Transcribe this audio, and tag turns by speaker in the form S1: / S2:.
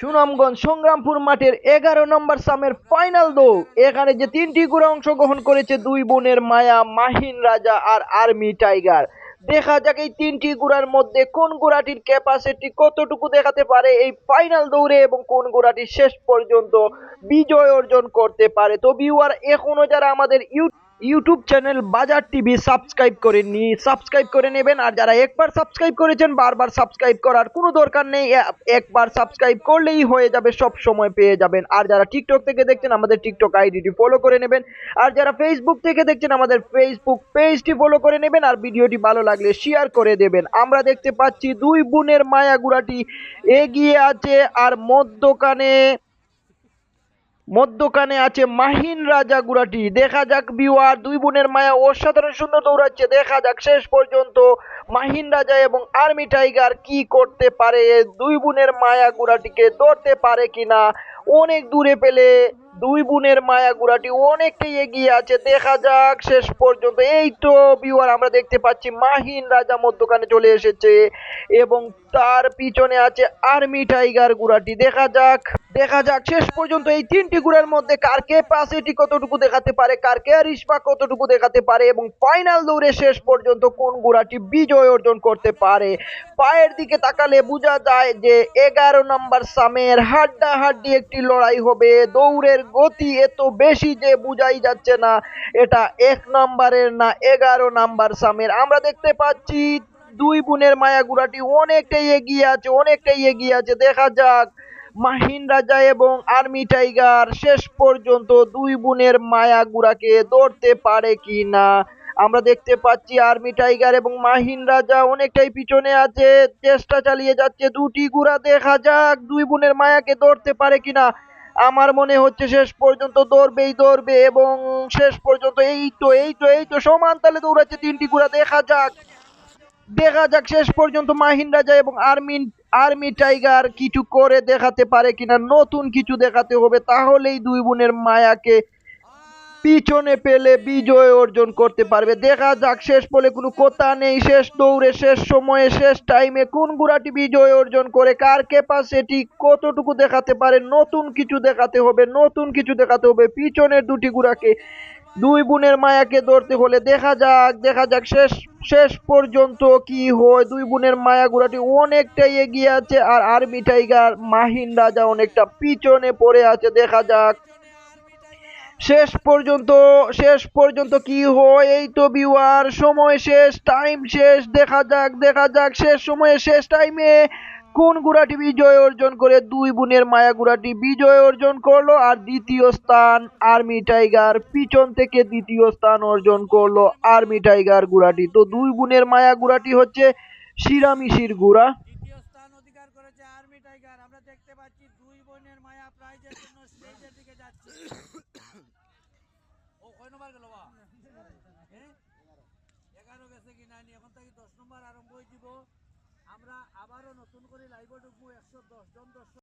S1: সুনামগঞ্জ সংগ্রামপুর মাঠের এগারো নম্বর সামের ফাইনাল দৌড়। এখানে যে তিনটি ঘোড়া অংশগ্রহণ করেছে, দুই বোনের মায়া, মাহিন রাজা আর আর্মি টাইগার। দেখা যাক এই তিনটি ঘোড়ার মধ্যে কোন ঘোড়াটির ক্যাপাসিটি কতটুকু দেখাতে পারে এই ফাইনাল দৌড়ে এবং কোন ঘোড়াটি শেষ পর্যন্ত বিজয় অর্জন করতে পারে। তো ভিউয়ার এখনও যারা আমাদের you YouTube channel Bazaar TV subscribe করেননি সাবস্ক্রাইব করে নেবেন। আর যারা একবার সাবস্ক্রাইব করেছেন, বারবার সাবস্ক্রাইব করার কোনো দরকার নেই। একবার সাবস্ক্রাইব করলেই হয়ে যাবে, সব সময় পেয়ে যাবেন। আর যারা টিকটক থেকে দেখছেন, আমাদের টিকটক আইডিটি ফলো করে নেবেন। আর যারা ফেসবুক থেকে দেখছেন, আমাদের ফেসবুক পেজটি ফলো করে নেবেন। আর ভিডিওটি ভালো লাগলে শেয়ার করে দেবেন। আমরা দেখতে পাচ্ছি দুই বোনের মায়াগুড়াটি এগিয়ে আছে, আর মধ্যখানে মধ্যখানে আছে মাহিন রাজা গুড়াটি। দেখা যাক বিওয়ার দুই বোনের মায়া অসাধারণ সুন্দর দৌড়াচ্ছে। দেখা যাক শেষ পর্যন্ত মাহিন রাজা এবং আর্মি টাইগার কি করতে পারে। দুই বোনের মায়া গুড়াটিকে ধরতে পারে কিনা। অনেক দূরে পেলে দুই বোনের মায়া গুড়াটি অনেকটাই এগিয়ে আছে। দেখা যাক, শেষ পর্যন্ত। এই তো বিওয়ার আমরা দেখতে পাচ্ছি মাহিন রাজা মধ্যখানে চলে এসেছে এবং তার পিছনে আছে আর্মি টাইগার গুড়াটি। দেখা যাক দেখা যাক, শেষ পর্যন্ত এই তিনটি গুড়ার মধ্যে কার ক্যাপাসিটি কতটুকু দেখাতে পারে, কার ক্যারিশমা কতটুকু দেখাতে পারে এবং ফাইনাল দৌড়ে শেষ পর্যন্ত কোন গুড়াটি বিজয় অর্জন করতে পারে। পায়ের দিকে তাকালে বোঝা যায় যে এগারো নম্বর সামের হাড্ডা হাড্ডি একটি লড়াই হবে। দৌড়ের গতি এত বেশি যে বুঝাই যাচ্ছে না। এটা এক নম্বরের না এগারো নাম্বার সামের। আমরা দেখতে পাচ্ছি দুই বোনের মায়া গুড়াটি অনেকটাই এগিয়ে আছে, অনেকটাই এগিয়ে আছে। দেখা যাক, মাহিন রাজা এবং আর্মি টাইগার শেষ পর্যন্ত দুই বোনের মায়া গুড়াকে ধরতে পারে কি না আমরা দেখতে পাচ্ছি আর্মি টাইগার এবং মাহিন রাজা অনেকটাই পিছনে আছে, চেষ্টা চালিয়ে যাচ্ছে দুটি গুড়া। দেখা যাক, দুই বোনের মায়াকে ধরতে পারে কিনা। আমার মনে হচ্ছে শেষ পর্যন্ত দৌড়বেই, দৌড়বে এবং শেষ পর্যন্ত এই তো এই তো এই তো, সমান তালে দৌড়াচ্ছে তিনটি ঘোড়া দেখা যাক দেখা যাক শেষ পর্যন্ত মাহিন রাজা এবং আর্মিন, আর্মি টাইগার কিছু করে দেখাতে পারে কিনা। নতুন কিছু দেখাতে হবে, তাহলেই দুই বোনের মায়াকে পিছনে পেলে বিজয় অর্জন করতে পারবে। দেখা যাক, শেষ বলে কোনো কথা নেই। শেষ দৌড়ে, শেষ সময়ে, শেষ টাইমে কোন গুড়াটি বিজয় অর্জন করে? কার ক্যাপাসিটি কতটুকু দেখাতে পারে? নতুন কিছু দেখাতে হবে, নতুন কিছু দেখাতে হবে পিছনের দুটি গুড়াকে। দুই বোনের মায়াকে ধরতে হলে দেখা যাক দেখা যাক শেষ শেষ পর্যন্ত কি হয়। দুই বোনের মায়া গুড়াটি অনেকটাই এগিয়ে আছে আর আর্মি টাইগার মাহিন রাজা অনেকটা পিছনে পড়ে আছে। দেখা যাক। শেষ পর্যন্ত শেষ পর্যন্ত কি হয়? এই তো বিওয়ার সময় শেষ টাইম শেষ, দেখা যাক দেখা যাক, শেষ সময়ে, শেষ টাইমে কোন গুড়াটি বিজয় অর্জন করে? দুই বোনের মায়া গুড়াটি বিজয় অর্জন করল আর দ্বিতীয় স্থান আর্মি টাইগার পিছন থেকে দ্বিতীয় স্থান অর্জন করল আর্মি টাইগার গুড়াটি তো দুই বোনের মায়া গুড়াটি হচ্ছে শিরামিশির গুড়া
S2: দ্বিতীয় স্থান অধিকার করেছে আর্মি টাইগার আমরা দেখতে পাচ্ছি দুই বোনের মায়া প্রাইজের জন্য স্টেজের দিকে যাচ্ছে ও কয় নম্বর গেল বা হ্যাঁ? এগারো গেছে কি নাইনি এখন থেকে দশ নম্বর আরম্ভ হয়ে যাব আমরা আবারও নতুন করে লাইভে ঢুকবো, একশো দশ জন দর্শক।